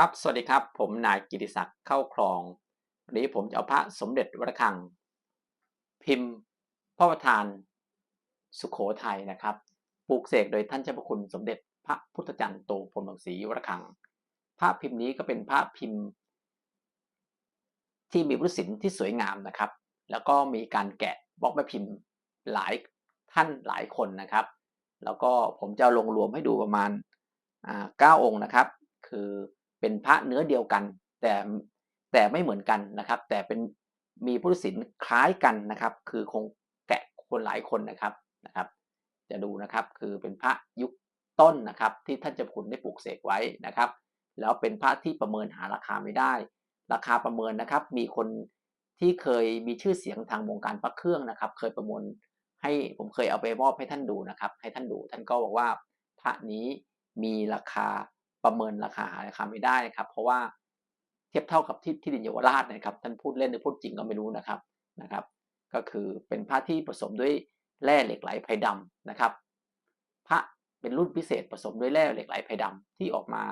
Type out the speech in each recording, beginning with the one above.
ครับ สวัสดีครับ ผมนายกิติศักดิ์เข้าคลอง วันนี้ผมจะเอาพระสมเด็จวัดระฆัง พิมพ์พระประธาน สุขโขทัยนะครับปลูกเสกโดยท่านเจ้าพระคุณสมเด็จพระพุทธจันทร์โตพรมรังสีวัดระฆัง พระพิมพ์นี้ก็เป็นพระพิมพ์ ที่มีพุทธศิลป์ที่สวยงามนะครับ แล้วก็มีการแกะบล็อกแม่พิมพ์หลายท่านหลายคนนะครับ แล้วก็ผมจะลงรวมให้ดูประมาณเก้าองค์นะครับ คือ เป็นพระเนื้อเดียวกัน แต่แต่ไม่เหมือนกันนะครับ แต่เป็นมีพุทธศิลป์คล้ายกันนะครับ คือคงแกะคนหลายคนนะครับนะครับ จะดูนะครับคือเป็นพระยุคต้นนะครับ ที่ท่านเจ้าคุณได้ปลูกเสกไว้นะครับ แล้วเป็นพระที่ประเมินหาราคาไม่ได้ ราคาประเมินนะครับ มีคนที่เคยมีชื่อเสียงทางวงการพระเครื่องนะครับ เคยประมินให้ผมเคยเอาไปมอบให้ท่านดูนะครับ ให้ท่านดูท่านก็บอกว่าพระนี้มีราคา ประเมินราคาราคาไม่ได้นะครับ เพราะว่าเทียบเท่ากับที่ที่ดินเยาวราชนะครับท่านพูดเล่นหรือพูดจริงก็ไม่รู้นะครับนะครับ ก็คือเป็นพระที่ผสมด้วยแร่เหล็กไหลไพดำนะครับ พระเป็นรุ่นพิเศษผสมด้วยแร่เหล็กไหลไพดำที่ออกมา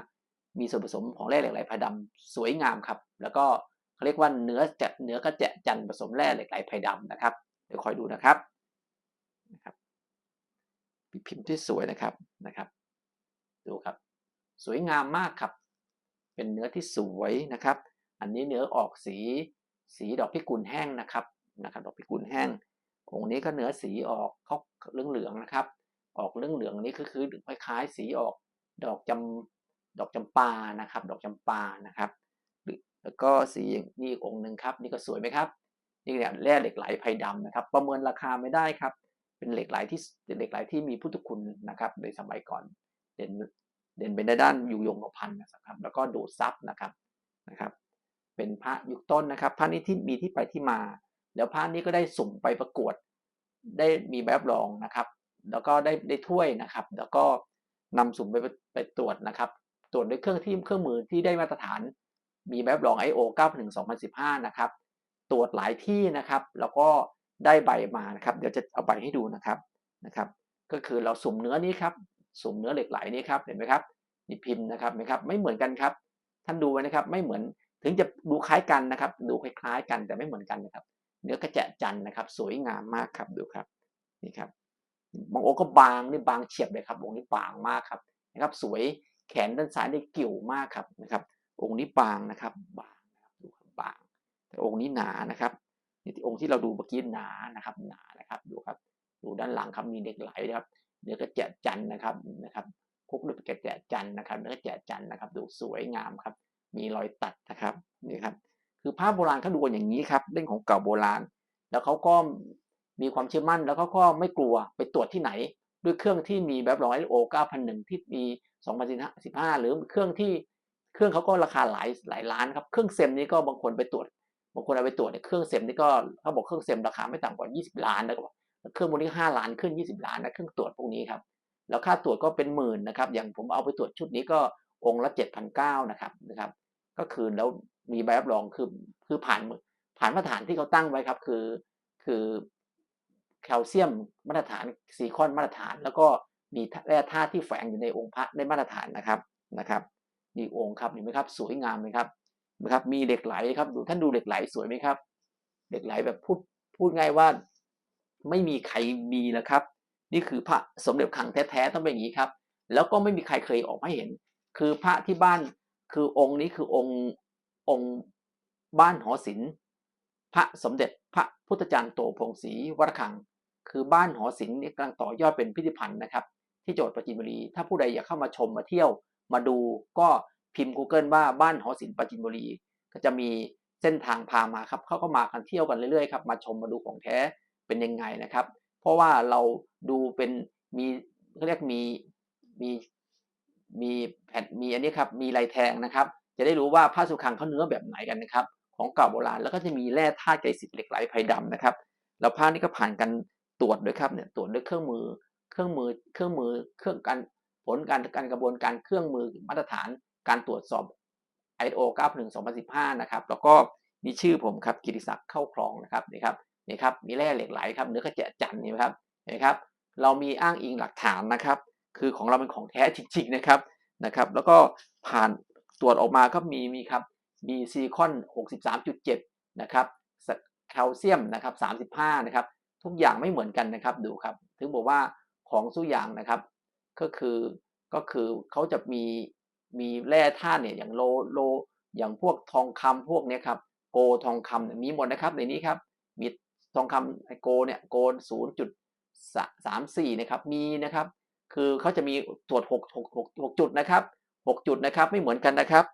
มีส่วนผสมของแร่เหล็กไหลไพดำสวยงามครับ แล้วก็เขาเรียกว่าเนื้อจะเนื้อกระแจะจันผสมแร่เหล็กไหลไพดำนะครับ เดี๋ยวคอยดูนะครับนะครับพิมพ์ที่สวยนะครับนะครับ ดูครับ สวยงามมากครับ เป็นเนื้อที่สวยนะครับ อันนี้เนื้อออกสีสีดอกพิกุลแห้งนะครับนะครับดอกพิกุลแห้ง องค์นี้ก็เนื้อสีออกเขาเหลืองๆนะครับ ออกเหลืองๆนี้ก็คือคล้ายๆสีออกดอกจำดอกจำปานะครับ ดอกจำปานะครับแล้วก็สีนี่อีกองค์หนึ่งครับ นี่ก็สวยไหมครับ นี่เนี่ยแร่เหล็กไหลไพดำนะครับ ประเมินราคาไม่ได้ครับ เป็นเหล็กไหลที่เหล็กไหลที่มีพุทธคุณนะครับในสมัยก่อนเด่น เด่นเป็นในด้านอยู่ยงคงพันนะครับ แล้วก็ดูดซับนะครับนะครับ เป็นพระยุคต้นนะครับพระนี้ที่มีที่ไปที่มา แล้วพระนี้ก็ได้สุ่มไปประกวด ได้มีแบบรองนะครับ แล้วก็ได้ได้ถ้วยนะครับ แล้วก็นำสุ่มไปไปตรวจนะครับ ตรวจด้วยเครื่องที่เครื่องมือที่ได้มาตรฐาน มีแบบรอง IO 9 1 2015 นะครับ ตรวจหลายที่นะครับ แล้วก็ได้ใบมานะครับ เดี๋ยวจะเอาใบให้ดูนะครับนะครับ ก็คือเราสุ่มเนื้อนี้ครับ สุ่มเนื้อเหล็กไหลนี้ครับเห็นไหมครับนี่พิมพ์นะครับไหมครับไม่เหมือนกันครับ ท่านดูไว้นะครับไม่เหมือนถึงจะดูคล้ายกันนะครับ ดูคล้ายๆ กันแต่ไม่เหมือนกันนะครับ เนื้อกระแจะจันนะครับ สวยงามมากครับดูครับนี่ครับบางองค์ก็บางนี่บางเฉียบเลยครับองค์นี้บางมากครับนะครับ สวยแขนด้านซ้ายได้กิ่วมากครับนะครับ องค์นี้บางนะครับบางนะครับดูครับบาง แต่องค์นี้หนานะครับนี่องค์ที่เราดูเมื่อกี้หนานะครับ หนานะครับดูครับดูด้านหลังครับมีเหล็กไหลนะครับ เนื้อกระแจะจันนะครับนะครับคุกด้วยกระแจะจันนะครับ เนื้อกระแจะจันนะครับ ดูสวยงามครับ มีรอยตัดนะครับนี่ครับ คือภาพโบราณเขาดูกันอย่างนี้ครับเรื่องของเก่าโบราณ แล้วเขาก็มีความเชื่อมั่นแล้วเขาก็ไม่กลัวไปตรวจที่ไหน ด้วยเครื่องที่มีแบบร้อยโอ9001ที่มี2015หรือเครื่องที่เครื่องเขาก็ราคาหลายหลายล้านครับ เครื่องเซมนี้ก็บางคนไปตรวจบางคนเอาไปตรวจเนี่ยเครื่องเซมนี่ก็เขาบอกเครื่องเซมราคาไม่ต่ำกว่า 20 ล้านนะครับ เครื่องพวกนี้5ล้านขึ้น20ล้านนะเครื่องตรวจพวกนี้ครับแล้วค่าตรวจก็เป็นหมื่นนะครับ อย่างผมเอาไปตรวจชุดนี้ก็องค์ละ7,900นะครับนะครับ ก็คือแล้วมีใบรับรองคือคือผ่านผ่านมาตรฐานที่เขาตั้งไว้ครับ คือคือแคลเซียมมาตรฐานซีคอนมาตรฐาน แล้วก็มีแร่ธาตุที่แฝงอยู่ในองค์พระได้มาตรฐานนะครับนะครับนี่องค์ครับเห็นไหมครับ สวยงามไหมครับนะครับ มีเหล็กไหลครับดูท่านดูเหล็กไหลสวยไหมครับเหล็กไหลแบบพูดพูดง่ายว่า ไม่มีใครมีแล้วครับ นี่คือพระสมเด็จขังแท้ๆต้องเป็นอย่างนี้ครับ แล้วก็ไม่มีใครเคยออกมาเห็น คือพระที่บ้านคือองค์นี้คือองค์องค์บ้านหอศิลป์พระสมเด็จพระพุทธจารย์โตพงศรีวัดคัง คือบ้านหอศิลป์นี่กำลังต่อยอดเป็นพิพิธภัณฑ์นะครับ ที่จังหวัดปจีนบุรี ถ้าผู้ใดอยากเข้ามาชมมาเที่ยวมาดูก็พิมพ์ Google ว่าบ้านหอศิลป์ปจีนบุรี ก็จะมีเส้นทางพามาครับเขาก็มากันเที่ยวกันเรื่อยๆครับมาชมมาดูของแท้ เป็นยังไงนะครับ เพราะว่าเราดูเป็นมีเขาเรียกมีมีมีแผ่นมีอันนี้ครับมีลายแทงนะครับ จะได้รู้ว่าผ้าสุขังเขาเนื้อแบบไหนกันนะครับ ของเก่าโบราณแล้วก็จะมีแร่ธาตุไกรสิทธิ์เหล็กไหลไพดำนะครับแล้วผ้านี้ก็ผ่านการตรวจด้วยครับเนี่ยตรวจด้วยเครื่องมือเครื่องมือเครื่องมือเครื่องการผลการการกระบวนการเครื่องมือมาตรฐานการตรวจสอบ ISO 91 2015 นะครับ แล้วก็มีชื่อผมครับกิติศักดิ์เข้าคลองนะครับนี่ครับ นี่ครับมีแร่เหล็กไหลครับเนื้อกระเจาะจันนี่ครับเห็นไหมครับ เรามีอ้างอิงหลักฐานนะครับ คือของเราเป็นของแท้จริงๆนะครับนะครับ แล้วก็ผ่านตรวจออกมาก็มีมีครับมีซิลิคอน 63.7 นะครับแคลเซียมนะครับ 35 นะครับ ทุกอย่างไม่เหมือนกันนะครับดูครับ ถึงบอกว่าของทุกอย่างนะครับ ก็คือก็คือเขาจะมีมีแร่ธาตุเนี่ยอย่างโลโลอย่างพวกทองคำพวกเนี้ยครับโกทองคำมีหมดนะครับในนี้ครับมี ทองคำโกเนี่ยโก0.34นะครับมีนะครับ คือเขาจะมีตรวจ6 6 6 6จุดนะครับ6จุดนะครับไม่เหมือนกันนะครับ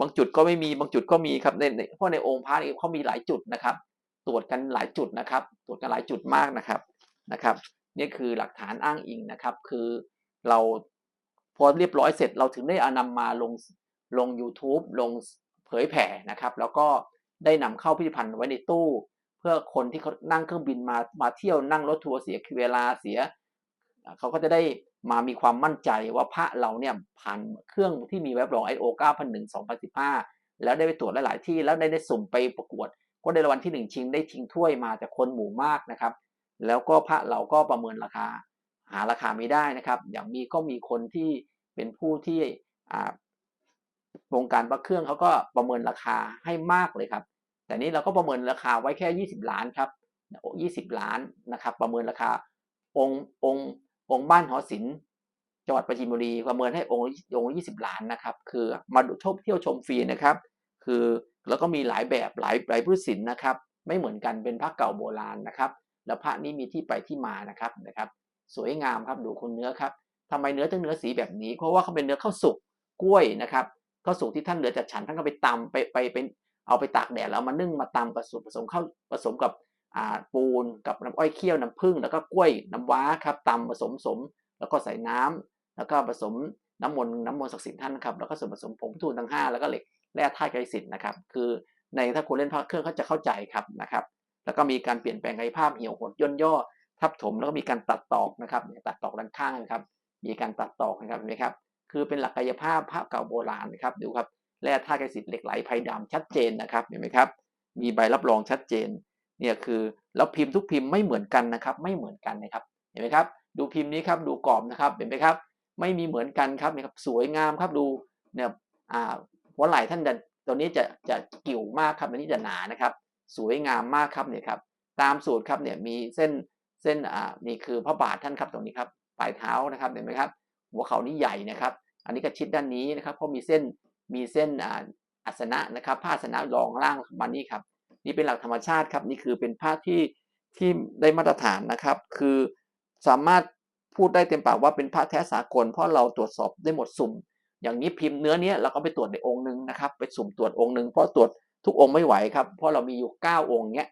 บางจุดก็ไม่มีบางจุดก็มีครับในเพราะในองค์พระนี่เขามีหลายจุดนะครับ ตรวจกันหลายจุดนะครับ ตรวจกันหลายจุดมากนะครับนะครับ นี่คือหลักฐานอ้างอิงนะครับ คือเราพอเรียบร้อยเสร็จเราถึงได้อานำมาลงลง YouTube ลงเผยแผ่นะครับ แล้วก็ได้นำเข้าพิพิธภัณฑ์ไว้ในตู้ เพื่อคนที่เขานั่งเครื่องบินมามาเที่ยวนั่งรถทัวร์เสียเวลาเสีย เขาก็จะได้มามีความมั่นใจว่าพระเราเนี่ยผ่านเครื่องที่มีเว็บรอง IO 9001 2015 แล้วได้ไปตรวจหลาย ๆ ที่แล้วได้ได้สุ่มไปประกวด ก็ได้รางวัลที่หนึ่งชิงได้ชิงถ้วยมาจากคนหมู่มากนะครับ แล้วก็พระเราก็ประเมินราคา หาราคาไม่ได้นะครับ อย่างมีก็มีคนที่เป็นผู้ที่วงการพระเครื่องเขาก็ประเมินราคาให้มากเลยครับ แต่นี้เราก็ประเมินราคาไว้แค่ 20 ล้านครับ20 ล้านนะครับ ประเมินราคาองค์องค์องค์บ้านหอศิลป์จังหวัดปราจีนบุรีประเมินให้องค์องค์20 ล้านนะครับ คือมาดูชมเที่ยวชมฟรีนะครับ คือแล้วก็มีหลายแบบหลายหลายพืชศิลป์นะครับ ไม่เหมือนกันเป็นพระเก่าโบราณนะครับ แล้วพระนี้มีที่ไปที่มานะครับนะครับ สวยงามครับดูคุณเนื้อครับทำไมเนื้อถึงเนื้อสีแบบนี้ เพราะว่าเขาเป็นเนื้อข้าวสุกกล้วยนะครับข้าวสุกที่ท่านเหลือจากฉันท่านก็ไปตำไปไปเป็น เอาไปตากแดดแล้วมานึ่งมาตำกับส่วนผสมเข้าผสมกับปูนกับน้ำอ้อยเคี่ยวน้ำผึ้งแล้วก็กล้วยน้ำว้าครับตำผสมสม แล้วก็ใส่น้ำแล้วก็ผสมน้ำมนต์น้ำมนต์ศักดิ์สิทธิ์ท่านครับแล้วก็ส่วนผสมผงทูนทั้ง 5 แล้วก็เหล็กแร่ธาตุไกรสิทธิ์นะครับคือในถ้าคนเล่นพระเครื่องเขาจะเข้าใจครับนะครับ แล้วก็มีการเปลี่ยนแปลงกายภาพเหี่ยวหดย่นย่อทับถมแล้วก็มีการตัดตอกนะครับตัดตอกด้านข้างนะครับ มีการตัดตอกนะครับเห็นไหมครับคือเป็นหลักกายภาพพระเก่าโบราณนะครับดูครับ แร่ธาตุไกรสิทธิ์เหล็กไหลไพดำชัดเจนนะครับเห็นไหมครับ มีใบรับรองชัดเจนเนี่ยคือแล้วพิมพ์ทุกพิมพ์ไม่เหมือนกันนะครับ ไม่เหมือนกันนะครับเห็นไหมครับ ดูพิมพ์นี้ครับดูกรอบนะครับเห็นไหมครับ ไม่มีเหมือนกันครับนี่ครับสวยงามครับดูเนี่ยอ่าหัวไหล่ท่านจะตัวนี้จะจะกิ่วมากครับอันนี้จะหนานะครับ สวยงามมากครับเนี่ยครับตามสูตรครับเนี่ยมีเส้นเส้นอ่านี่คือพระบาทท่านครับตรงนี้ครับปลายเท้านะครับเห็นไหมครับ หัวเข่านี่ใหญ่นะครับ อันนี้ก็ชิดด้านนี้นะครับเพราะมีเส้น มีเส้นอ่าอัสนะนะครับผ้าอัสนะรองล่างมานี่ครับ นี่เป็นหลักธรรมชาติครับ นี่คือเป็นผ้าที่ที่ได้มาตรฐานนะครับ คือสามารถพูดได้เต็มปากว่าเป็นพระแท้สากล เพราะเราตรวจสอบได้หมดสุ่ม อย่างนี้พิมพ์เนื้อเนี้ยเราก็ไปตรวจในองค์หนึ่งนะครับ ไปสุ่มตรวจองค์หนึ่งเพราะตรวจทุกองค์ไม่ไหวครับ เพราะเรามีอยู่ 9 องค์เนี้ย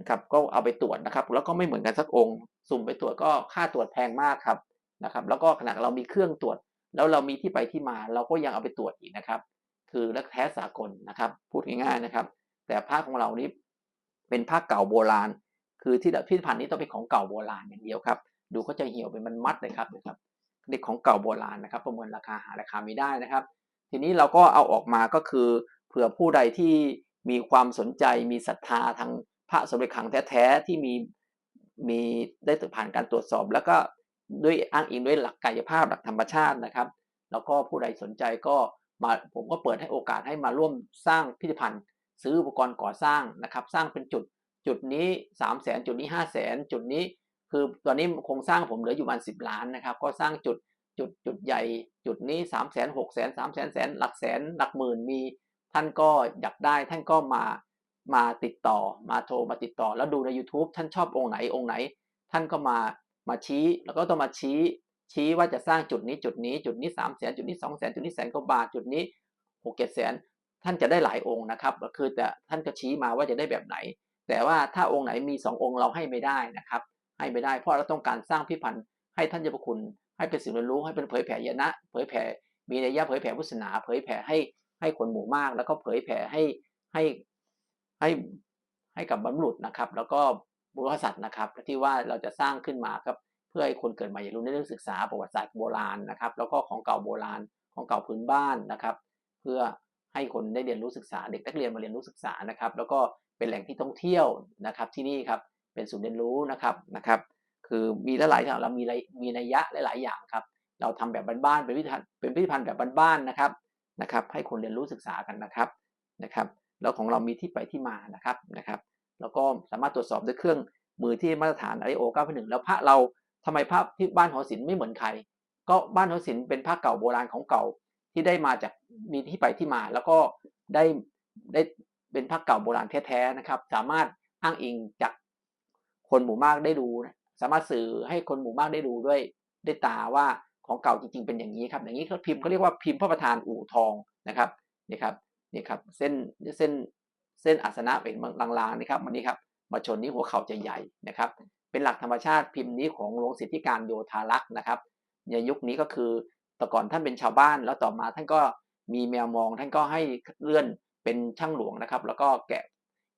นะครับ ก็เอาไปตรวจนะครับ แล้วก็ไม่เหมือนกันสักองค์สุ่มไปตรวจก็ค่าตรวจแพงมากครับนะครับ แล้วก็ขณะเรามีเครื่องตรวจ แล้วเรามีที่ไปที่มา เราก็ยังเอาไปตรวจอีกนะครับ คือและแท้สากลนะครับ พูดง่ายๆนะครับ แต่ผ้าของเรานี้เป็นผ้าเก่าโบราณ คือที่พิพิธภัณฑ์นี้ต้องเป็นของเก่าโบราณอย่างเดียวครับ ดูเขาจะเหี่ยวเป็นมันมัดเลยครับนะครับเด็กของเก่าโบราณนะครับ ประเมินราคาหาราคาไม่ได้นะครับ ทีนี้เราก็เอาออกมาก็คือเผื่อผู้ใดที่มีความสนใจมีศรัทธาทางพระสมเด็จขังแท้ๆที่มีมีได้ผ่านการตรวจสอบ แล้วก็ด้วยอ้างอิงด้วยหลักกายภาพหลักธรรมชาตินะครับ แล้วก็ผู้ใดสนใจก็ มาผมก็เปิดให้โอกาสให้มาร่วมสร้างพิพิธภัณฑ์ ซื้ออุปกรณ์ก่อสร้างนะครับสร้างเป็นจุดจุดนี้ 3 0 0แสนจุดนี้ 5 0 0แสนจุดนี้ คือตอนนี้โครงสร้างผมเหลืออยู่ประมาณ10 ล้านนะครับ ก็สร้างจุดจุดจุดใหญ่ จุดนี้ 3 0 0แสน6แสน3แสนแสนหลักแสนหลักหมื่นมี ท่านก็อยากได้ท่านก็มามาติดต่อมาโทรมาติดต่อ แล้วดูใน YouTube ท่านชอบองค์ไหนองค์ไหน ท่านก็มามาชี้แล้วก็ต้องมาชี้ ชี้ว่าจะสร้างจุดนี้จุดนี้ จุดนี้3 0 0แสนจุดนี้2 0 0แสนจุดนี้แสนกว่าบาทจุดนี้6 7แสนท่านจะได้หลายองค์นะครับก็คือแต่ท่านก็ชี้มาว่าจะได้แบบไหน แต่ว่าถ้าองค์ไหนมี2ององค์เราให้ไม่ได้นะครับ ให้ไม่ได้เพราะเราต้องการสร้างพิพันธ์ให้ท่านเจ้าพระคุณ ให้เป็นสิ่งเรียนรู้ให้เป็นเผยแผ่ยนะ เผยแผ่ มีนัยยะเผยแผ่พุทธศาสนา เผยแผ่ให้ให้คนหมู่มาก แล้วก็เผยแผ่ให้ให้ให้ให้กับบรรลุนะครับ แล้วก็บุรุษษัตริย์นะครับที่ว่าเราจะสร้างขึ้นมาครับ เพื่อให้คนเกิดใหม่อยากรู้ในเรื่องศึกษาประวัติศาสตร์โบราณนะครับ แล้วก็ของเก่าโบราณของเก่าพื้นบ้านนะครับ เพื่อให้คนได้เรียนรู้ศึกษาเด็กนักเรียนมาเรียนรู้ศึกษานะครับ แล้วก็เป็นแหล่งที่ท่องเที่ยวนะครับที่นี่ครับเป็นศูนย์เรียนรู้นะครับนะครับ คือมีหลายๆอย่างเรามีมีนัยยะหลาย ๆ อย่างครับ เราทำแบบบ้านๆเป็นพิพิธภัณฑ์เป็นพิพิธภัณฑ์แบบบ้านๆนะครับนะครับ ให้คนเรียนรู้ศึกษากันนะครับนะครับ แล้วของเรามีที่ไปที่มานะครับนะครับ แล้วก็สามารถตรวจสอบด้วยเครื่องมือที่มาตรฐาน IO 9.1แล้วพระเรา ทำไมพระที่บ้านหอศิลป์ไม่เหมือนใคร ก็บ้านหอศิลป์เป็นพระเก่าโบราณของเก่าที่ได้มาจากมีที่ไปที่มา แล้วก็ได้ได้เป็นพระเก่าโบราณแท้ๆนะครับ สามารถอ้างอิงจากคนหมู่มากได้ดูสามารถสื่อให้คนหมู่มากได้ดูด้วยด้วยตาว่าของเก่าจริงๆเป็นอย่างนี้ครับอย่างนี้เขาพิมพ์เขาเรียกว่าพิมพ์พระประธานอู่ทองนะครับนี่ครับนี่ครับเส้นเส้นเส้นอาสนะเป็นลางๆนะครับวันนี้ครับมาชนนี้หัวเข่าจะใหญ่นะครับ เป็นหลักธรรมชาติพิมพ์นี้ของหลวงสิทธิการโยธารักษ์นะครับ ในยุคนี้ก็คือแต่ก่อนท่านเป็นชาวบ้าน แล้วต่อมาท่านก็มีแมวมอง ท่านก็ให้เลื่อนเป็นช่างหลวงนะครับ แล้วก็แกะ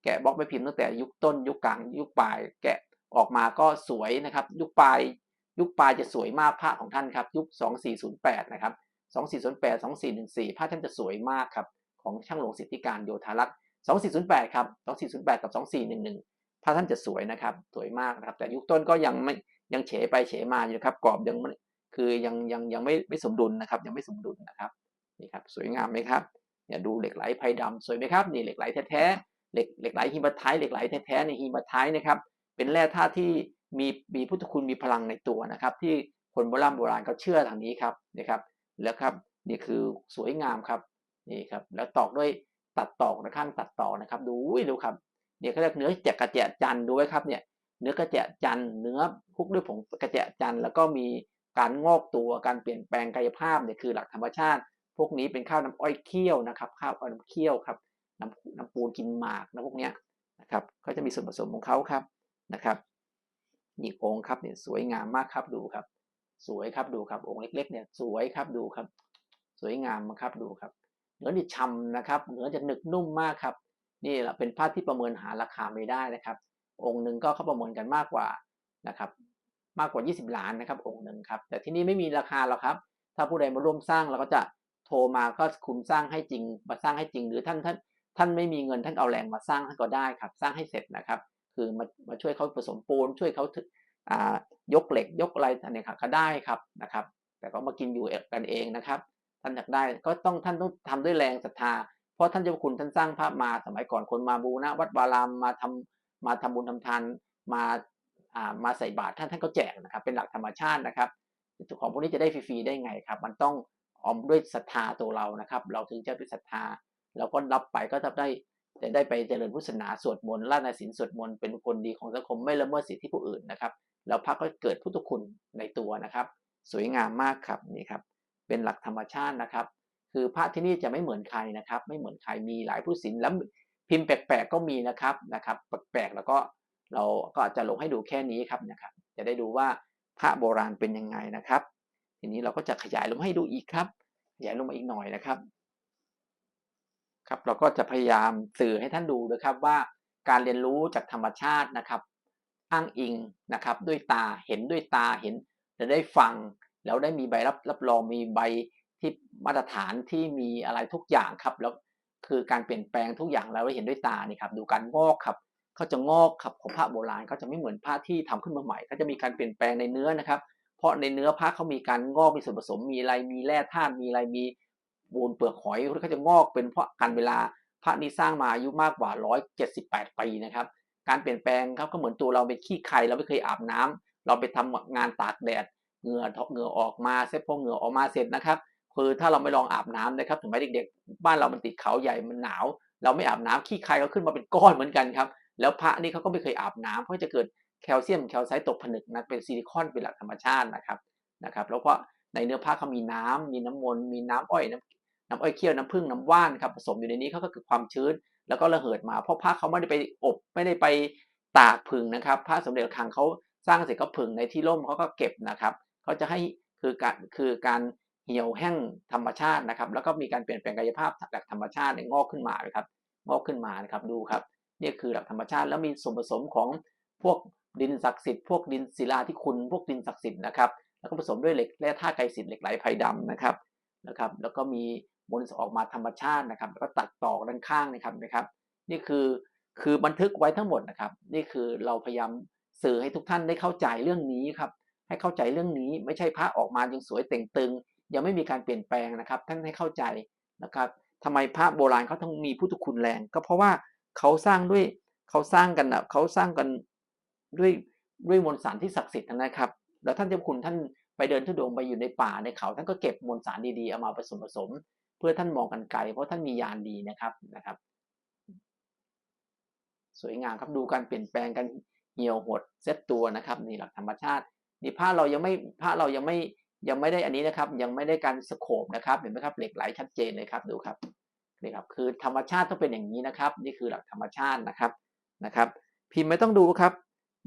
แกะบล็อกไม่พิมพ์ตั้งแต่ยุคต้นยุคกลางยุคปลายแกะออกมาก็สวยนะครับ ยุคปลายยุคปลายจะสวยมากพระของท่านครับ ยุค 2408 นะครับ 2408 2414พระท่านจะสวยมากครับ ของช่างหลวงสิทธิการโยธารักษ์2408 ครับ 2408 กับ 2411 พระท่านจะสวยนะครับ สวยมากนะครับ แต่ยุคต้นก็ยังไม่ยังเฉไปเฉมาอยู่ครับกรอบยังคือยังยังยังไม่ไม่สมดุลนะครับ ยังไม่สมดุลนะครับนี่ครับสวยงามไหมครับเนี่ยดูเหล็กไหลไพดำสวยไหมครับนี่เหล็กไหลแท้ๆเหล็กเหล็กไหลฮิมาไทเหล็กไหลแท้ๆในฮิมาไทนะครับ เป็นแร่ธาตุที่มีมีพุทธคุณมีพลังในตัวนะครับ ที่คนโบราณโบราณเขาเชื่อทางนี้ครับนะครับ แล้วครับนี่คือสวยงามครับนี่ครับแล้วตอกด้วยตัดตอกนะข้างตัดต่อนะครับ ดูดูครับ เนี่ยเขาเรียกเนื้อแจกกระเจจันดูไว้ครับเนี่ยเนื้อกระเจะจันเนื้อคลุกด้วยผงกระเจจันแล้วก็มีการงอกตัวการเปลี่ยนแปลงกายภาพเนี่ยคือหลักธรรมชาติ พวกนี้เป็นข้าวน้ำอ้อยเคี่ยวนะครับข้าวอ้อยน้ำเคี่ยวครับน้ำน้ำปูนกินหมากนะพวกเนี้ยนะครับก็จะมีส่วนผสมของเขาครับนะครับนี่องค์ครับเนี่ยสวยงามมากครับดูครับ สวยครับดูครับองค์เล็กๆเนี่ยสวยครับดูครับ สวยงามมากครับดูครับเนื้อนี่ช่ำนะครับเนื้อจะหนึกนุ่มมากครับ นี่แหละเป็นผ้าที่ประเมินหาราคาไม่ได้นะครับ องค์หนึ่งก็เขาประเมินกันมากกว่านะครับมากกว่า 20 ล้านนะครับ องค์หนึ่งครับ แต่ที่นี่ไม่มีราคาหรอกครับ ถ้าผู้ใดมาร่วมสร้างเราก็จะโทรมาก็คุณสร้างให้จริง มาสร้างให้จริง หรือท่านท่านท่านไม่มีเงินท่านเอาแรงมาสร้างท่านก็ได้ครับ สร้างให้เสร็จนะครับ คือมามาช่วยเขาผสมปูนช่วยเขาอ่ายกเหล็กยกอะไรเนี่ยครับก็ได้ครับนะครับ แต่ก็มากินอยู่กันเองนะครับ ท่านอยากได้ก็ต้องท่านต้องทำด้วยแรงศรัทธา เพราะท่านเจ้าคุณท่านสร้างพระมาสมัยก่อนคนมาบูนะวัดวารามมาทำมาทำบุญทำทานมาอ่ามาใส่บาตรท่านท่านก็แจกนะครับ เป็นหลักธรรมชาตินะครับของพวกนี้จะได้ฟรีๆได้ไงครับ มันต้องออมด้วยศรัทธาตัวเรานะครับ เราถึงจะเป็นศรัทธาเราก็รับไปก็จะได้จะได้ไปเจริญพุทธศาสนาสวดมนต์ราศีลสวดมนต์เป็นคนดีของสังคมไม่ละเมิดสิทธิผู้อื่นนะครับแล้วพระก็เกิดพุทธคุณในตัวนะครับ สวยงามมากครับนี่ครับ เป็นหลักธรรมชาตินะครับ คือพระที่นี่จะไม่เหมือนใครนะครับ ไม่เหมือนใครมีหลายผู้ศิลป์แล้วพิมพ์แปลกๆก็มีนะครับนะครับแปลกๆแล้วก็เราก็จะลงให้ดูแค่นี้ครับนะครับ จะได้ดูว่าพระโบราณเป็นยังไงนะครับ ทีนี้เราก็จะขยายลงให้ดูอีกครับ ขยายลงมาอีกหน่อยนะครับ ครับเราก็จะพยายามสื่อให้ท่านดูนะครับว่าการเรียนรู้จากธรรมชาตินะครับ อ้างอิงนะครับ ด้วยตาเห็นด้วยตาเห็นจะได้ฟัง แล้วได้มีใบรับรับรองมีใบ ที่มาตรฐานที่มีอะไรทุกอย่างครับแล้วคือการเปลี่ยนแปลงทุกอย่างเราได้เห็นด้วยตานี่ครับดูการงอกครับเขาจะงอกครับของพระโบราณเขาจะไม่เหมือนพระที่ทำขึ้นมาใหม่เขาจะมีการเปลี่ยนแปลงในเนื้อนะครับ เพราะในเนื้อพระเขามีการงอกมีส่วนผสมมีอะไรมีแร่ธาตุมีอะไรมีบูนเปลือกหอยเขาจะงอกเป็นเพราะการเวลาพระนี้สร้างมาอายุมากกว่า 178 ปีนะครับการเปลี่ยนแปลงครับก็เหมือนตัวเราเป็นขี้ไข่เราไม่เคยอาบน้ำเราไปทำงานตากแดดเหงื่อเหงื่อออกมาเสร็จพอเหงื่อออกมาเสร็จนะครับ คือถ้าเราไม่ลองอาบน้ำนะครับถึงแม้เด็กๆ บ้านเรามันติดเขาใหญ่มันหนาว เราไม่อาบน้ำขี้ไข่ก็ขึ้นมาเป็นก้อนเหมือนกันครับแล้วพระนี่เขาก็ไม่เคยอาบน้ำเพราะจะเกิดแคลเซียมแคลไซต์ตกผนึกนะเป็นซิลิคอนเป็นหลักธรรมชาตินะครับนะครับแล้วก็ในเนื้อผ้าเขามีน้ำมีน้ำมนต์มีน้ำอ้อยน้ำน้ำอ้อยเคี่ยวน้ำผึ้งน้ำว่านครับผสมอยู่ในนี้เขาก็คือความชื้น แล้วก็ระเหิดมาเพราะพระเขาไม่ได้ไปอบไม่ได้ไปตากผึ่งนะครับพระสมเด็จคังเขาสร้างเสร็จก็ผึ่งในที่ร่มเขาก็เก็บนะครับเขาจะให้คือการคือการ เหี่ยวแห้งธรรมชาตินะครับ แล้วก็มีการเปลี่ยนแปลงกายภาพจากธรรมชาติงอกขึ้นมาครับงอกขึ้นมานะครับดูครับนี่คือหลักธรรมชาติแล้วมีส่วนผสมของพวกดินศักดิ์สิทธิ์พวกดินศิลาที่คุณพวกดินศักดิ์สิทธิ์นะครับแล้วก็ผสมด้วยเหล็กแร่ธาตุไกรสิทธิ์เหล็กไหลไพดำนะครับนะครับ แล้วก็มีมวลออกมาธรรมชาตินะครับ แล้วก็ตัดต่อด้านข้างนะครับนะครับ นี่คือคือบันทึกไว้ทั้งหมดนะครับ นี่คือเราพยายามสื่อให้ทุกท่านได้เข้าใจเรื่องนี้ครับให้เข้าใจเรื่องนี้ไม่ใช่พระออกมายังสวยเต่งตึง ยังไม่มีการเปลี่ยนแปลงนะครับ ท่านให้เข้าใจนะครับทำไมพระโบราณเขาต้องมีพุทธคุณแรง ก็เพราะว่าเขาสร้างด้วยเขาสร้างกันนะเขาสร้างกันด้วยด้วยมวลสารที่ศักดิ์สิทธิ์นะครับ แล้วท่านเจ้าคุณท่านไปเดินทุดงไปอยู่ในป่าในเขาท่านก็เก็บมวลสารดีๆเอามาผสมผสม เพื่อท่านมองกันไกลเพราะท่านมียานดีนะครับนะครับ สวยงามครับดูการเปลี่ยนแปลงกันเหี่ยวหดเซตตัวนะครับนี่หลักธรรมชาตินี่ผ้าเรายังไม่ผ้าเรายังไม่ ยังไม่ได้อันนี้นะครับ ยังไม่ได้การสโคบนะครับเห็นไหมครับเหล็กไหลชัดเจนเลยครับดูครับนี่ครับคือธรรมชาติต้องเป็นอย่างนี้นะครับ นี่คือหลักธรรมชาตินะครับนะครับ พิมพ์ไม่ต้องดูครับ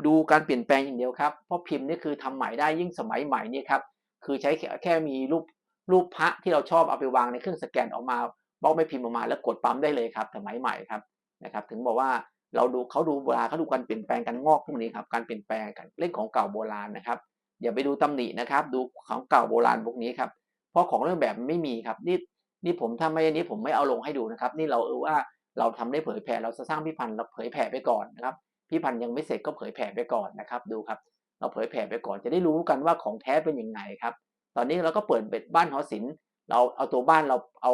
ดูการเปลี่ยนแปลงอย่างเดียวครับเพราะพิมพ์นี่คือทำใหม่ได้ยิ่งสมัยใหม่นี่ครับคือใช้แค่แค่มีรูปรูปพระที่เราชอบเอาไปวางในเครื่องสแกนออกมาบล็อกไม่พิมพ์ออกมาแล้วกดปั๊มได้เลยครับสมัยใหม่ครับนะครับ ถึงบอกว่าเราดูเขาดูโบราณเขาดูการเปลี่ยนแปลงกันงอกพวกนี้ครับการเปลี่ยนแปลงกันเล่นของเก่าโบราณนะครับ อย่าไปดูตำหนินะครับ ดูของเก่าโบราณพวกนี้ครับเพราะของเรื่องแบบไม่มีครับนี่นี่ผมทำไม่ันนี้ผมไม่เอาลงให้ดูนะครับ นี่เราเออว่าเราทำได้เผยแผ่เราจะสร้างพิพันธ์เราเผยแผ่ไปก่อนนะครับพิพันธ์ยังไม่เสร็จก็เผยแผ่ไปก่อนนะครับ ดูครับ เราเผยแผ่ไปก่อนจะได้รู้กันว่าของแท้เป็นยังไงครับ ตอนนี้เราก็เปิดเบ็ดบ้านหอศิลป์เราเอาตัวบ้านเราเอา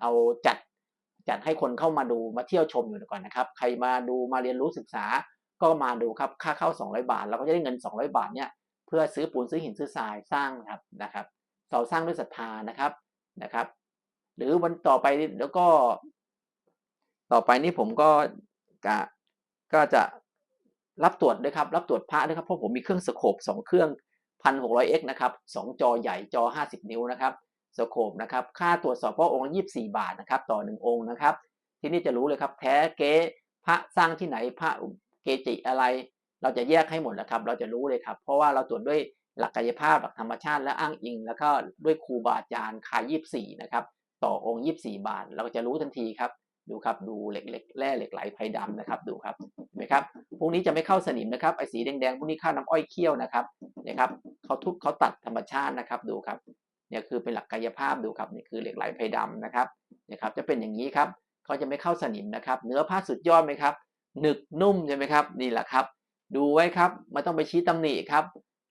เอาจัดจัดให้คนเข้ามาดูมาเที่ยวชมอยู่ก่อนนะครับ ใครมาดูมาเรียนรู้ศึกษาก็มาดูครับค่าเข้า 200 บาท เราก็จะได้เงิน 200 บาทเนี่ย เพื่อซื้อปูนซื้อหินซื้อทรายสร้างครับนะครับเราสร้างด้วยศรัทธานะครับนะครับ หรือวันต่อไปแล้วก็ ต่อไปนี้ผมก็กะก็จะรับตรวจด้วยครับ รับตรวจพระด้วยครับเพราะผมมีเครื่องสโคป2เครื่อง 1600x นะครับ2จอใหญ่จอ 50 นิ้วนะครับสโคปนะครับ ค่าตรวจสอบก็องค์ละ24 บาทนะครับ ต่อ 1 องค์นะครับ ที่นี่จะรู้เลยครับ แท้เก๊พระสร้างที่ไหนพระเกจิอะไร เราจะแยกให้หมดแล้วครับ เราจะรู้เลยครับ เพราะว่าเราตรวจด้วยหลักกายภาพหลักธรรมชาติและอ้างอิง แล้วก็ด้วยครูบาอาจารย์คาย24นะครับ ต่อองค์24บาท เราก็จะรู้ทันทีครับ ดูครับ ดูเหล็กเหล็กแร่เหล็กไหลไพดำนะครับ ดูครับเห็นไหมครับ พวกนี้จะไม่เข้าสนิมนะครับ ไอ้สีแดงๆ พวกนี้เข้าน้ำอ้อยเคี่ยวนะครับเนี่ยครับเขาทุบเขาตัดธรรมชาตินะครับ ดูครับ เนี่ยคือเป็นหลักกายภาพดูครับนี่คือเหล็กไหลไพดำนะครับเนี่ยครับ จะเป็นอย่างนี้ครับเขาจะไม่เข้าสนิมนะครับ เนื้อผ้าสุดยอดไหมครับ หนึกนุ่มใช่ไหมครับ นี่แหละครับ ดูไว้ครับไม่ต้องไปชี้ตำหนิครับ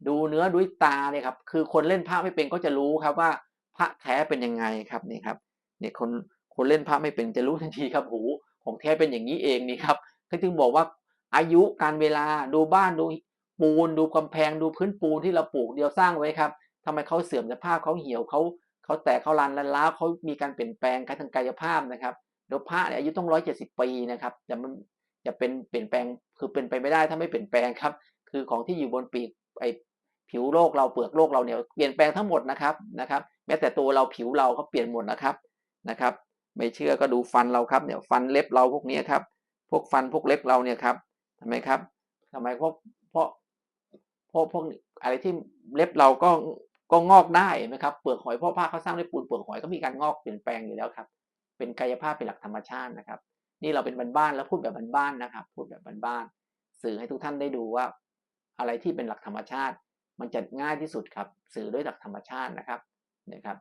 ดูเนื้อด้วยตาเนี่ยครับคือคนเล่นพระไม่เป็นก็จะรู้ครับว่าพระแท้เป็นยังไงครับนี่ครับเนี่ยคนคนเล่นพระไม่เป็นจะรู้ทันทีครับหูของแท้เป็นอย่างนี้เองนี่ครับเขาจึงบอกว่าอายุการเวลาดูบ้านดูปูนดูกำแพงดูพื้นปูนที่เราปลูกเดียวสร้างไว้ครับทำไมเขาเสื่อมสภาพเขาเหี่ยวเขาเขาแตกเขาลันลันล้าเขามีการเปลี่ยนแปลงการทางกายภาพนะครับเดี๋ยวพระเนี่ยอายุต้องร้อยเจ็ดสิบปีนะครับจะมัน จะเป็นเปลี่ยนแปลงคือเป็นไปไม่ได้ถ้าไม่เปลี่ยนแปลงครับ คือของที่อยู่บนปีกไอผิวโลกเราเปลือกโลกเราเนี่ยเปลี่ยนแปลงทั้งหมดนะครับนะครับ แม้แต่ตัวเราผิวเราก็เปลี่ยนหมดนะครับนะครับ ไม่เชื่อก็ดูฟันเราครับเนี่ยฟันเล็บเราพวกนี้ครับ พวกฟันพวกเล็บเราเนี่ยครับทำไมครับทำไมเพราะเพราะเพราะพวกอะไรที่เล็บเราก็ก็งอกได้ไหมครับเปลือกหอยพ่อผ้าเขาสร้างด้วยปูนเปลือกหอยก็มีการงอกเปลี่ยนแปลงอยู่แล้วครับ เป็นกายภาพเป็นหลักธรรมชาตินะครับ นี่เราเป็นบ้านๆแล้วพูดแบบบ้านๆนะครับ พูดแบบบ้านๆสื่อให้ทุกท่านได้ดูว่า อะไรที่เป็นหลักธรรมชาติ มันจะง่ายที่สุดครับ สื่อด้วยหลักธรรมชาตินะครับนะครับ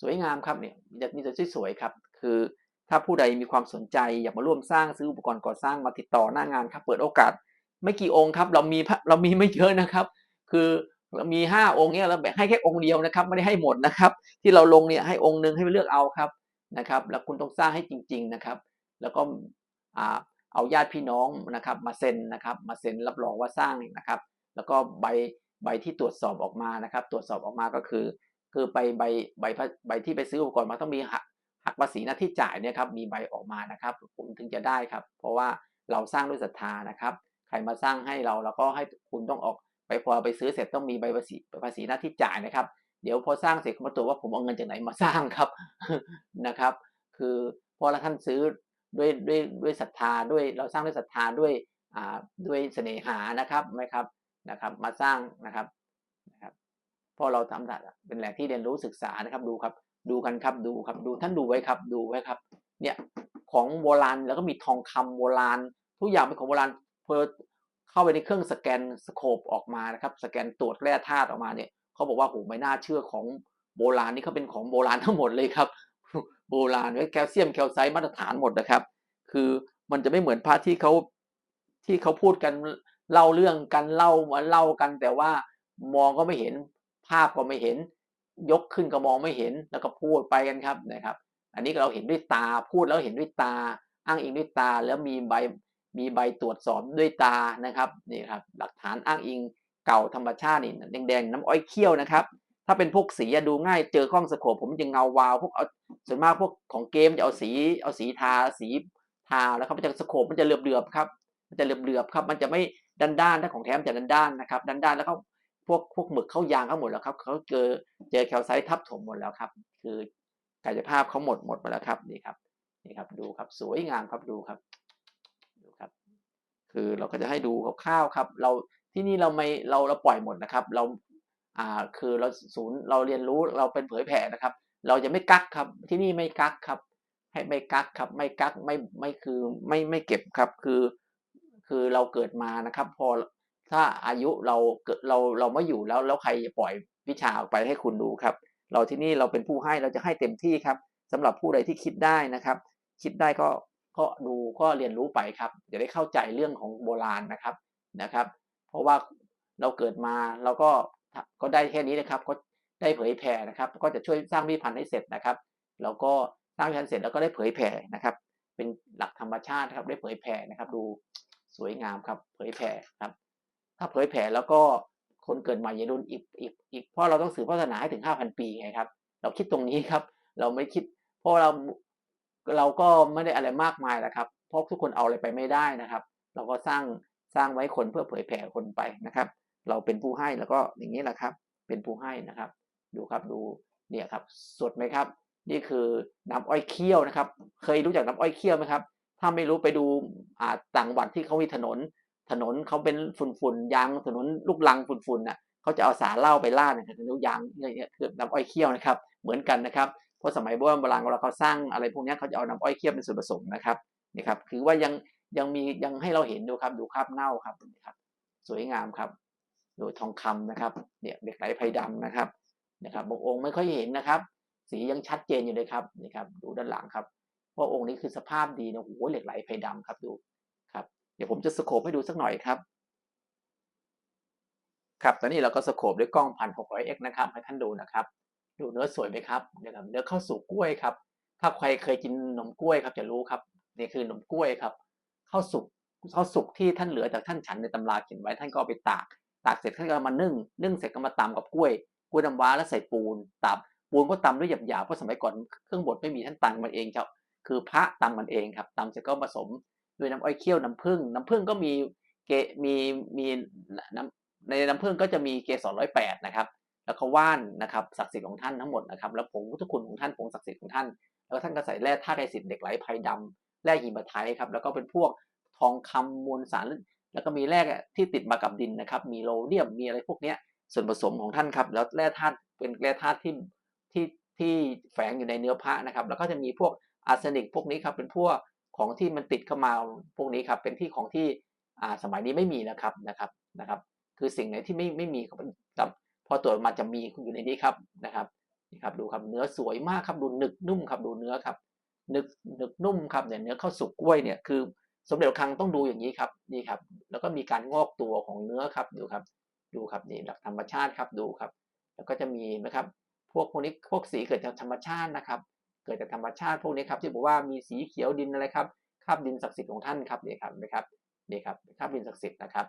สวยงามครับเนี่ยมีแต่สวยๆครับ คือถ้าผู้ใดมีความสนใจอยากมาร่วมสร้างซื้ออุปกรณ์ก่อสร้างมาติดต่อหน้างานครับ เปิดโอกาส ไม่กี่องค์ครับ เรามีเรามีไม่เยอะนะครับ คือ มีห้าองค์เนี้ยเราแบ่งให้แค่องค์เดียวนะครับ ไม่ได้ให้หมดนะครับ ที่เราลงเนี่ยให้องค์หนึ่งให้เลือกเอาครับนะครับ แล้วคุณต้องสร้างให้จริง ๆนะครับ แล้วก็เอาญาติพี่น้องนะครับ มาเซ็นนะครับ มาเซ็นรับรองว่าสร้างนะครับ แล้วก็ใบใบที่ตรวจสอบออกมานะครับ ตรวจสอบออกมาก็คือ คือไปใบใบใบที่ไปซื้ออุปกรณ์มาต้องมีหักหักภาษีหน้าที่จ่ายเนี่ยครับมีใบออกมานะครับผมถึงจะได้ครับ เพราะว่าเราสร้างด้วยศรัทธานะครับ ใครมาสร้างให้เราแล้วก็ให้คุณต้องออก พอไปซื้อเสร็จต้องมีใบภาษีภาษีหน้าที่จ่ายนะครับ เดี๋ยวพอสร้างเสร็จมาตรวจว่าผมเอาเงินจากไหนมาสร้างครับนะครับ คือพอเราท่านซื้อด้วยด้วยด้วยศรัทธาด้วยเราสร้างด้วยศรัทธาด้วยอ่าด้วยเสน่หานะครับไหมครับนะครับ มาสร้างนะครับนะครับพอเราทำเป็นแหล่งที่เรียนรู้ศึกษานะครับดูครับดูกันครับดูครับดูท่านดูไว้ครับดูไว้ครับเนี่ยของโบราณแล้วก็มีทองคำโบราณ ทุกอย่างเป็นของโบราณเพอ เข้าไปในเครื่องสแกนสโคปออกมานะครับสแกนตรวจแร่ธาตุออกมาเนี่ยเขาบอกว่าโหไม่น่าเชื่อของโบราณนี่เขาเป็นของโบราณทั้งหมดเลยครับ โบราณไว้แคลเซียมแคลไซต์มาตรฐานหมดนะครับ คือมันจะไม่เหมือนพระที่เขาที่เขาพูดกันเล่าเรื่องกันเล่ามาเล่ากัน แต่ว่ามองก็ไม่เห็นภาพก็ไม่เห็น ยกขึ้นก็มองไม่เห็นแล้วก็พูดไปกันครับนะครับ อันนี้เราเห็นด้วยตาพูดแล้วเห็นด้วยตา อ้างอิงด้วยตาแล้วมีใบ มีใบตรวจสอบด้วยตานะครับนี่ครับหลักฐานอ้างอิงเก่าธรรมชาตินี่แดงๆน้ำอ้อยเคี่ยวนะครับ ถ้าเป็นพวกสีอะดูง่ายเจอกล้องสโคปผมจะเงาวาวพวกเอาส่วนมากพวกของเกมจะเอาสีเอาสีทาสีทาแล้วครับมันจะสโคปมันจะเหลือบๆครับมันจะเหลือบๆครับมันจะไม่ด้านๆถ้าของแท้มจะด้านๆนะครับด้านๆแล้วเขาพวกพวกหมึกเข้ายางเขาหมดแล้วครับเขาเจอเจอแคลไซต์ทับถมหมดแล้วครับ คือกายภาพเขาหมดหมดไปแล้วครับนี่ครับนี่ครับดูครับสวยงามครับดูครับ คือเราก็จะให้ดูคร่าวๆครับ เราที่นี่เราไม่เราเราปล่อยหมดนะครับ เราอ่าคือเราศูนย์เราเรียนรู้เราเป็นเผยแผ่นะครับ เราจะไม่กักครับ ที่นี่ไม่กักครับ ให้ไม่กักครับ ไม่กักไม่ไม่คือไม่ไม่เก็บครับ คือ คือเราเกิดมานะครับ พอถ้าอายุเราเกิดเราเราไม่อยู่แล้วแล้วใครจะปล่อยวิชาออกไปให้คุณดูครับ เราที่นี่เราเป็นผู้ให้เราจะให้เต็มที่ครับสำหรับผู้ใดที่คิดได้นะครับ คิดได้ก็ ก็ดูก็เรียนรู้ไปครับ จะได้เข้าใจเรื่องของโบราณนะครับนะครับ เพราะว่าเราเกิดมาเราก็ก็ได้แค่นี้นะครับ ก็ได้เผยแผ่นะครับ ก็จะช่วยสร้างวิพันธ์ให้เสร็จนะครับ แล้วก็สร้างวิพันธ์เสร็จแล้วก็ได้เผยแผ่นะครับ เป็นหลักธรรมชาติครับ ได้เผยแผ่นะครับ ดูสวยงามครับ เผยแผ่ครับ ถ้าเผยแผ่แล้วก็คนเกิดใหม่อย่าดุนอีกอีกอีกเพราะเราต้องสืบพัฒนาให้ถึงห้าพันปีไงครับ เราคิดตรงนี้ครับ เราไม่คิด เพราะเรา เราก็ไม่ได้อะไรมากมายนะครับ เพราะทุกคนเอาอะไรไปไม่ได้นะครับ เราก็สร้างสร้างไว้คนเพื่อเผยแผ่คนไปนะครับ เราเป็นผู้ให้แล้วก็อย่างนี้แหละครับ เป็นผู้ให้นะครับ ดูครับดูเนี่ยครับสดไหมครับ นี่คือน้ำอ้อยเคี่ยวนะครับ เคยรู้จักน้ำอ้อยเคี่ยวไหมครับ ถ้าไม่รู้ไปดูอ่าต่างจังหวัดที่เขามีถนน ถนนเขาเป็นฝุ่นๆยางถนนลูกลังฝุ่นๆน่ะเขาจะเอาสาเหล้าไปล่าเนี่ยถนนยางเนี่ยคือน้ำอ้อยเคี่ยวนะครับ เหมือนกันนะครับ เพราะสมัยโบราณโบราณเวลาเขาสร้างอะไรพวกนี้เขาจะเอาน้ำอ้อยเคี่ยวเป็นส่วนผสมนะครับนี่ครับคือว่ายังยังมียังให้เราเห็นดูครับดูคราบเน่าครับนี่ครับ สวยงามครับดูทองคำนะครับเนี่ยเหล็กไหลไพดำนะครับนะครับบางองค์ไม่ค่อยเห็นนะครับ สียังชัดเจนอยู่เลยครับนี่ครับดูด้านหลังครับเพราะองค์นี้คือสภาพดีนะโอ้โหเหล็กไหลไพดำครับดูครับ เดี๋ยวผมจะสโคปให้ดูสักหน่อยครับครับตอนนี้เราก็สโคปด้วยกล้อง 1600x นะครับให้ท่านดูนะครับ ดูเนื้อสวยไหมครับเนี่ยครับเนื้อข้าวสุกกล้วยครับ ถ้าใครเคยกินนมกล้วยครับจะรู้ครับนี่คือนมกล้วยครับข้าวสุกข้าวสุกที่ท่านเหลือจากท่านฉันในตำราเขียนไว้ท่านก็เอาไปตากตากเสร็จท่านก็มานึ่งนึ่งเสร็จก็มาตำกับกล้วยกล้วยน้ำว้าแล้วใส่ปูนตำปูนก็ตำด้วยหยาบๆเพราะสมัยก่อนเครื่องบดไม่มีท่านตำมันเองครับคือพระตำมันเองครับตำเสร็จก็ผสมด้วยน้ำอ้อยเคี่ยวน้ำผึ้งน้ำผึ้งก็มีเกมีมีน้ำในน้ำผึ้งก็จะมีเกสรร้อยแปดนะครับ ก็ว่านนะครับศักดิ์สิทธิ์ของท่านทั้งหมดนะครับแล้วผงพุทธคุณของท่านผงศักดิ์สิทธิ์ของท่าน แล้วท่านก็ใส่แร่ธาตุไอซิดเหล็กไหลไพดำแร่หิมาไทครับแล้วก็เป็นพวกทองคำมวลสาร แล้วก็มีแร่ที่ติดมากับดินนะครับมีโลเดียมมีอะไรพวกนี้ส่วนผสมของท่านครับแล้วแร่ธาตุเป็นแร่ธาตุที่ที่ที่แฝงอยู่ในเนื้อพระนะครับ แล้วก็จะมีพวกอาร์เซนิกพวกนี้ครับเป็นพวกของที่มันติดเข้ามาพวกนี้ครับเป็นที่ของที่อ่าสมัยนี้ไม่มีนะครับนะครับนะครับ คือสิ่งไหนที่ไม่ไม่มีครับ อตรวจมาจะมีอยู่ในนี้ครับนะครับนี่ครับดูครับเนื้อสวยมากครับดูหนึกนุ่มครับดูเนื้อครับหนึกหนึกนุ่มครับเนี่ยเนื้อข้าวสุกกล้วยเนี่ยคือ สมเด็จคังต้องดูอย่างนี้ครับนี่ครับ แล้วก็มีการงอกตัวของเนื้อครับดูครับดูครับนี่หลักธรรมชาติครับดูครับ แล้วก็จะมีนะครับพวกพวกนี้พวกสีเกิดจากธรรมชาตินะครับ เกิดจากธรรมชาติพวกนี้ครับที่บอกว่ามีสีเขียวดินอะไรครับคาบดินศักดิ์สิทธิ์ของท่านครับนี่ครับนะครับนี่ครับคาบดินศักดิ์สิทธิ์นะครับ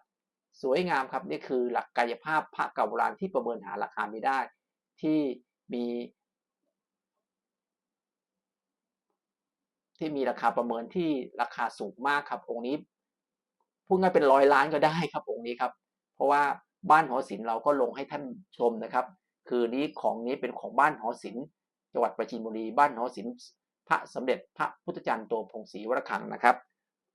สวยงามครับนี่คือหลักกายภาพพระเก่าโบราณที่ประเมินหาราคาไม่ได้ ที่มีที่มีราคาประเมินที่ราคาสูงมากครับ องค์นี้พูดง่ายเป็นร้อยล้านก็ได้ครับองค์นี้ครับ เพราะว่าบ้านหอศิลป์เราก็ลงให้ท่านชมนะครับ คือนี้ของนี้เป็นของบ้านหอศิลป์จังหวัดประจินบุรีบ้านหอศิลป์พระสมเด็จพระพุทธจารย์โตพงศรีวรคังนะครับ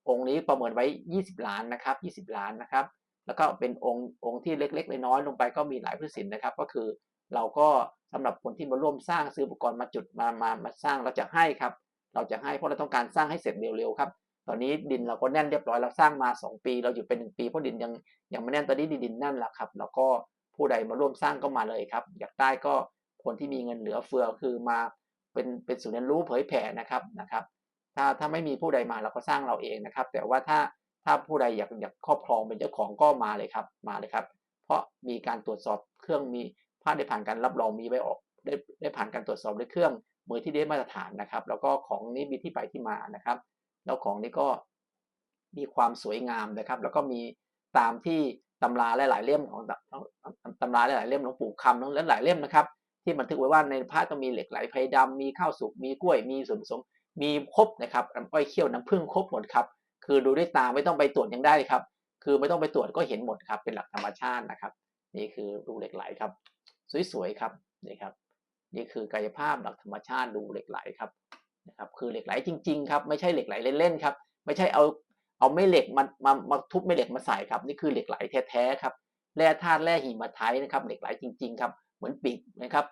องค์นี้ประเมินไว้ 20 ล้านนะครับ 20 ล้านนะครับ แล้วก็เป็นองค์องค์ที่เล็กๆน้อยๆลงไปก็มีหลายพุทธศิลป์นะครับ ก็คือเราก็สำหรับคนที่มาร่วมสร้างซื้ออุปกรณ์มาจุดมามามาสร้างเราจะให้ครับ เราจะให้เพราะเราต้องการสร้างให้เสร็จเร็วๆครับตอนนี้ดินเราก็แน่นเรียบร้อยเราสร้างมา 2 ปี เราอยู่เป็น 1 ปีเพราะดินยังยังไม่แน่นตอนนี้ดินแน่นแล้วครับ แล้วก็ผู้ใดมาร่วมสร้างก็มาเลยครับ อยากได้ก็คนที่มีเงินเหลือเฟือคือมาเป็นเป็นศูนย์เรียนรู้เผยแผ่นะครับนะครับ ถ้าถ้าไม่มีผู้ใดมาเราก็สร้างเราเองนะครับ แต่ว่าถ้า ถ้าผู้ใดอยากอยากครอบครองเป็นเจ้าของก็มาเลยครับมาเลยครับ เพราะมีการตรวจสอบเครื่องมีภาพได้ผ่านการรับรองมีใบออกได้ได้ผ่านการตรวจสอบด้วยเครื่องมือที่ได้มาตรฐานนะครับ แล้วก็ของนี้มีที่ไปที่มานะครับ แล้วของนี้ก็มีความสวยงามนะครับ แล้วก็มีตามที่ตำราหลาย ๆ เล่มของตำราหลายๆเล่มหลวงปู่คำทั้งหลายเล่มนะครับ ที่บันทึกไว้ว่าในพระต้องมีเหล็กไหลไพรดำมีข้าวสุกมีกล้วยมีส่วนผสมมีครบนะครับน้ำอ้อยเคี่ยวน้ำผึ้งครบหมดครับ คือดูด้วยตาไม่ต้องไปตรวจยังได้ครับ คือไม่ต้องไปตรวจก็เห็นหมดครับ เป็นหลักธรรมชาตินะครับ นี่คือดูเหล็กไหลครับ สวยๆครับนี่ครับ นี่คือกายภาพหลักธรรมชาติดูเหล็กไหลครับนะครับคือเหล็กไหลจริง ๆ ครับ ไม่ใช่เหล็กไหลเล่นๆครับ ไม่ใช่เอาเอาแม่เหล็กมามามาทุบแม่เหล็กมาใส่ครับ นี่คือเหล็กไหลแท้ๆครับแร่ธาตุแร่หิมาไทยนะครับ เหล็กไหลจริง ๆ ครับ เหมือนปีกนะครับ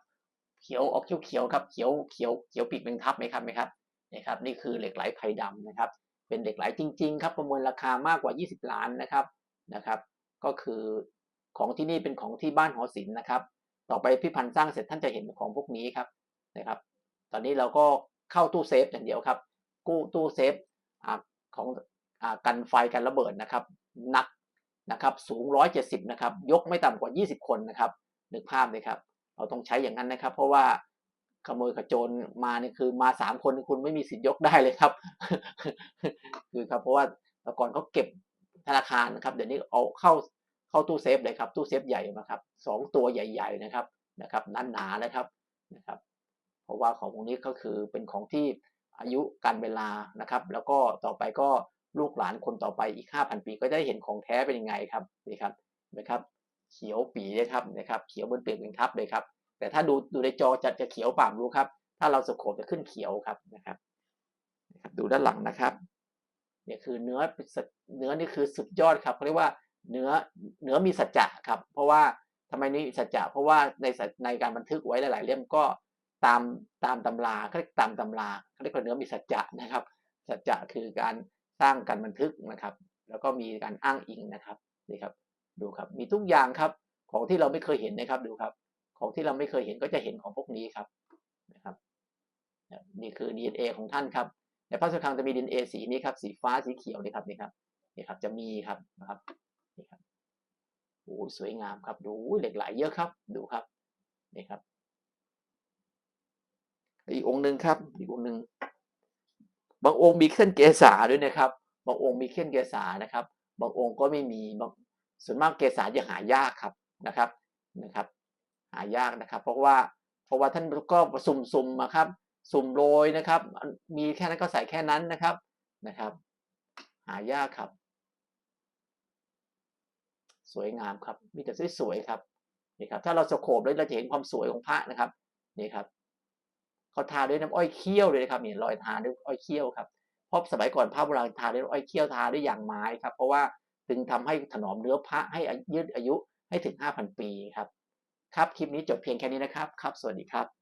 เขียวออกเขียวๆครับเขียวเขียวเขียวปีกแมงทับไหมครับไหมครับนี่ครับ นี่คือเหล็กไหลไพรดำนะครับ เป็นเหล็กไหลจริง ๆ ครับประเมินราคามากกว่า 20 ล้านนะครับนะครับ ก็คือของที่นี่เป็นของที่บ้านหอศิลป์นะครับ ต่อไปพี่พันธ์สร้างเสร็จท่านจะเห็นของพวกนี้ครับนะครับ ตอนนี้เราก็เข้าตู้เซฟอย่างเดียวครับ กู้ตู้เซฟอของอกันไฟกันระเบิดนะครับนักนะครับสูง 170 นะครับ ยกไม่ต่ำกว่า 20 คนนะครับนึกภาพเลยครับ เราต้องใช้อย่างนั้นนะครับ เพราะว่า ขโมยขโจรมานี่คือมาสามคนคุณไม่มีสิทธิ์ยกได้เลยครับ คือครับเพราะว่าแต่ก่อนเขาเก็บธนาคารนะครับ เดี๋ยวนี้เอาเข้าเข้าตู้เซฟเลยครับ ตู้เซฟใหญ่นะครับสองตัวใหญ่ ๆนะครับนะครับนันหนานะครับนะครับ เพราะว่าของพวกนี้ก็คือเป็นของที่อายุการเวลานะครับ แล้วก็ต่อไปก็ลูกหลานคนต่อไปอีก 5,000 ปีก็ได้เห็นของแท้เป็นยังไงครับนี่ครับนะครับ เขียวปีเลยครับนะครับ เขียวบนเปลือกเป็นทับเลยครับ แต่ถ้าดูดูในจอจะจะเขียวป่ามรู้ครับ ถ้าเราสโคปจะขึ้นเขียวครับนะครับดูด้านหลังนะครับเนี่ยคือเนื้อเนื้อนี่คือสุดยอดครับเขาเรียกว่าเนื้อเนื้อมีสัจจะครับ เพราะว่าทำไมนี่สัจจะเพราะว่าในในการบันทึกไว้หลาย ๆ เล่มก็ตามตามตำราเขาเรียกตามตำราเขาเรียกว่าเนื้อมีสัจจะนะครับ สัจจะคือการสร้างการบันทึกนะครับ แล้วก็มีการอ้างอิงนะครับนี่ครับ ดูครับมีทุกอย่างครับของที่เราไม่เคยเห็นนะครับดูครับ ของที่เราไม่เคยเห็นก็จะเห็นของพวกนี้ครับนะครับนี่คือ DNA ของท่านครับในพระสุคังจะมี DNA สีนี้ครับ สีฟ้าสีเขียวนี่ครับนี่ครับนี่ครับจะมีครับนะครับนี่ครับโอ้สวยงามครับดูเหล็กไหลเยอะครับ ดูครับนี่ครับ อีกองค์หนึ่งครับ อีกองค์หนึ่งบางองค์มีเคลื่อนเกษาด้วยนะครับ บางองค์มีเคลื่อนเกษานะครับ บางองค์ก็ไม่มีบางส่วนมากเกษาจะหายากครับนะครับนะครับ หายากนะครับ เพราะว่าเพราะว่าท่านก็สุ่มๆมาครับสุ่มโรยนะครับ มีแค่นั้นก็ใส่แค่นั้นนะครับนะครับ หายากครับ สวยงามครับ มีแต่สวยๆครับนี่ครับ ถ้าเราสโคบแล้วเราจะเห็นความสวยของพระนะครับนี่ครับเขาทาด้วยน้ำอ้อยเคี่ยวเลยนะครับเห็นรอยทาด้วยอ้อยเคี่ยวครับเพราะสมัยก่อนพระโบราณทาด้วยอ้อยเคี่ยวทาด้วยยางไม้ครับ เพราะว่าถึงทำให้ถนอมเนื้อพระให้ยืดอายุให้ถึง 5,000 ปีครับ ครับ คลิปนี้จบเพียงแค่นี้นะครับ ครับ สวัสดีครับ